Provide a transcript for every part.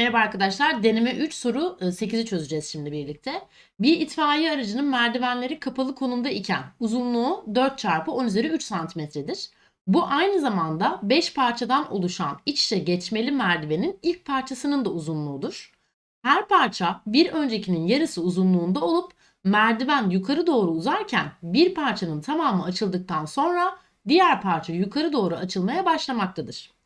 Merhaba arkadaşlar. Deneme 3 soru 8'i çözeceğiz şimdi birlikte. Bir itfaiye aracının merdivenleri kapalı konumda iken uzunluğu 4 çarpı 10 üzeri 3 santimetredir. Bu aynı zamanda 5 parçadan oluşan iç içe geçmeli merdivenin ilk parçasının da uzunluğudur. Her parça bir öncekinin yarısı uzunluğunda olup merdiven yukarı doğru uzarken bir parçanın tamamı açıldıktan sonra diğer parça yukarı doğru açılmaya başlamaktadır.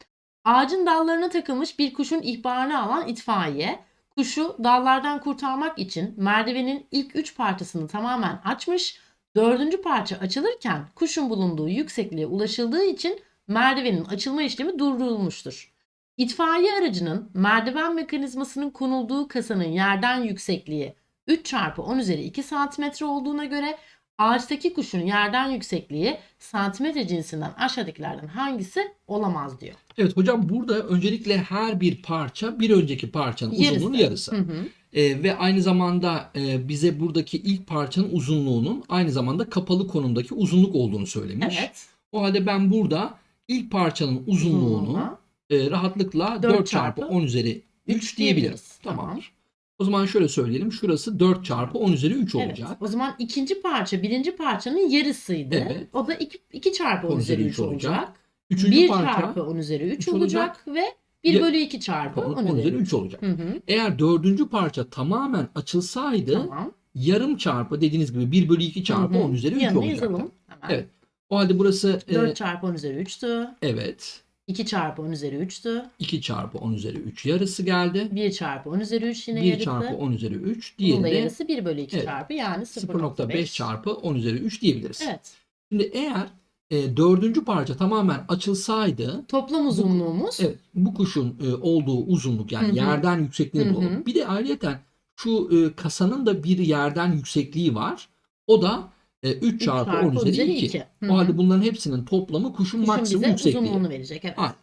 Ağacın dallarına takılmış bir kuşun ihbarını alan itfaiye, kuşu dallardan kurtarmak için merdivenin ilk üç parçasını tamamen açmış, dördüncü parça açılırken kuşun bulunduğu yüksekliğe ulaşıldığı için merdivenin açılma işlemi durdurulmuştur. İtfaiye aracının merdiven mekanizmasının konulduğu kasanın yerden yüksekliği 3 çarpı 10 üzeri 2 santimetre olduğuna göre ağaçtaki kuşun yerden yüksekliği santimetre cinsinden aşağıdakilerden hangisi olamaz diyor. Evet hocam burada öncelikle her bir parça bir önceki parçanın Yarısı. uzunluğunun yarısı. Hı hı. Ee, ve aynı zamanda e, bize buradaki ilk parçanın uzunluğunun aynı zamanda kapalı konumdaki uzunluk olduğunu söylemiş. Evet. O halde ben burada ilk parçanın uzunluğunu Uzunluğuna e, rahatlıkla 4 4 çarpı çarpı 10 üzeri 3 üç diyebiliriz. diyebiliriz. Tamam. Tamamdır. O zaman şöyle söyleyelim. Şurası 4 çarpı 10 üzeri 3 Evet. olacak. O zaman ikinci parça birinci parçanın yarısıydı. Evet. O da 2, 2 çarpı 10 üzeri 3 olacak. Üçüncü 1 parça çarpı 10 üzeri 3 üç olacak ve 1 Ya- bölü 2 çarpı 10, 10 üzeri 3. 3 olacak. Hı hı. Eğer dördüncü parça tamamen açılsaydı Tamam. yarım çarpı dediğiniz gibi 1 bölü 2 çarpı Hı hı. 10 üzeri 3 Yanına olacaktı. yazalım. Hemen. Evet. O halde burası e, 4 çarpı 10 üzeri 3'tü. evet 2 çarpı 10 üzeri 3'tü. 2 çarpı 10 üzeri 3 yarısı geldi. 1 çarpı 10 üzeri 3 yine 1 yarısı. çarpı 10 üzeri 3 Bunun da diğeri yarısı 1 bölü 2 Evet. çarpı yani 0.5 0.5 çarpı 10 üzeri 3 diyebiliriz. Evet. Şimdi eğer e, dördüncü parça tamamen açılsaydı Toplam uzunluğumuz evet bu kuşun e, olduğu uzunluk yani Hı hı. yerden yüksekliğini bulalım. Bir de ayrıyeten şu e, kasanın da bir yerden yüksekliği var. O da e, 3 üç çarpı 10 üzeri 2. Hı O hı. halde bunların hepsinin toplamı kuşun, Kuşun maksimum bize yüksekliği. uzunluğunu verecek. Evet. Aynen.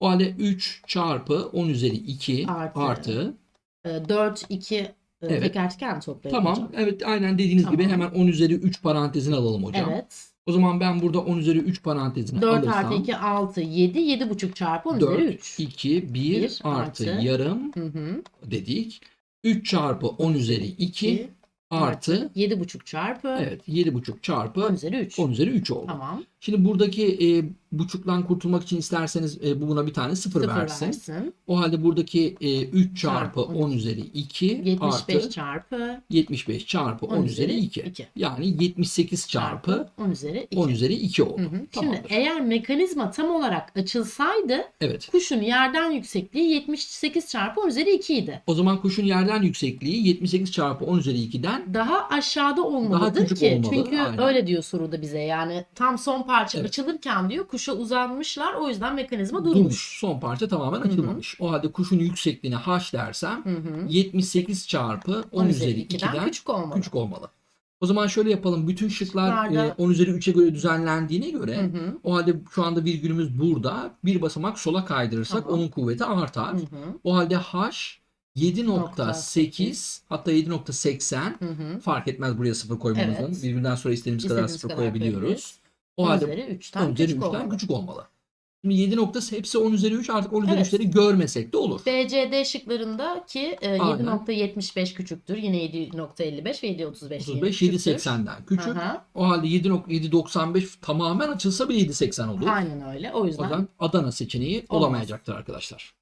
O halde 3 çarpı 10 üzeri 2 Artı. artı. Ee, 4, 2 Evet. teker teker mi toplayalım Tamam. hocam? Evet aynen dediğiniz gibi Tamam. hemen 10 üzeri 3 parantezini alalım hocam. Evet. O zaman ben burada 10 üzeri 3 parantezini 4 alırsam artı 2, 6, 7, 7,5 çarpı 10 4, üzeri 3. 2, 1, Bir artı, artı yarım Hı hı. dedik. 3 çarpı 10 üzeri 2 2 artı 7,5 çarpı evet 7,5 çarpı 10 üzeri 3. 10 üzeri 3 oldu. Tamam. Şimdi buradaki e, buçuktan kurtulmak için isterseniz e, bu buna bir tane sıfır, 0 versin. versin. O halde buradaki e, 3 çarpı Çarpı 10 üzeri 2 75 artı çarpı 75 çarpı 10, 10 üzeri üzeri 2. 2. Yani 78 çarpı 10 üzeri 2. 10 üzeri 2 oldu. Hı hı. Şimdi eğer mekanizma tam olarak açılsaydı Evet. kuşun yerden yüksekliği 78 çarpı 10 üzeri 2 idi. O zaman kuşun yerden yüksekliği 78 çarpı 10 üzeri 2'den Daha aşağıda olmalıdır küçük ki. olmalı, Çünkü aynen. öyle diyor soruda bize. Yani tam son parça Evet. açılırken diyor kuşa uzanmışlar. O yüzden mekanizma durmuş. durmuş. Son parça tamamen Hı hı. açılmamış. O halde kuşun yüksekliğine h dersem Hı hı. 78 çarpı 10, üzeri 2'den küçük olmalı. küçük olmalı. O zaman şöyle yapalım. Bütün şıklar Şıklarda- e, 10 üzeri 3'e göre düzenlendiğine göre Hı hı. o halde şu anda virgülümüz burada. Bir basamak sola kaydırırsak Tamam. onun kuvveti artar. Hı hı. O halde h 7.8 hatta 7.80 Hı hı. fark etmez buraya sıfır koymamızın. Evet. Virgülden sonra istediğimiz kadar İstediğimiz sıfır kadar koyabiliyoruz. koyabiliriz. O 10 halde üzeri 3'ten 10 üzeri küçük 3'ten olmalı. küçük olmalı. Şimdi 7 noktası hepsi 10 üzeri 3 artık 10 üzeri Evet. 3'leri görmesek de olur. B, C, D şıklarında ki e, Aynen. 7.75 küçüktür. Yine 7.55 ve 7.35 35 yine 7.80'den küçük. Aha. O halde 7.795 tamamen açılsa bile 7.80 olur. Aynen öyle. O O yüzden yüzden Adana seçeneği Olmaz. olamayacaktır arkadaşlar.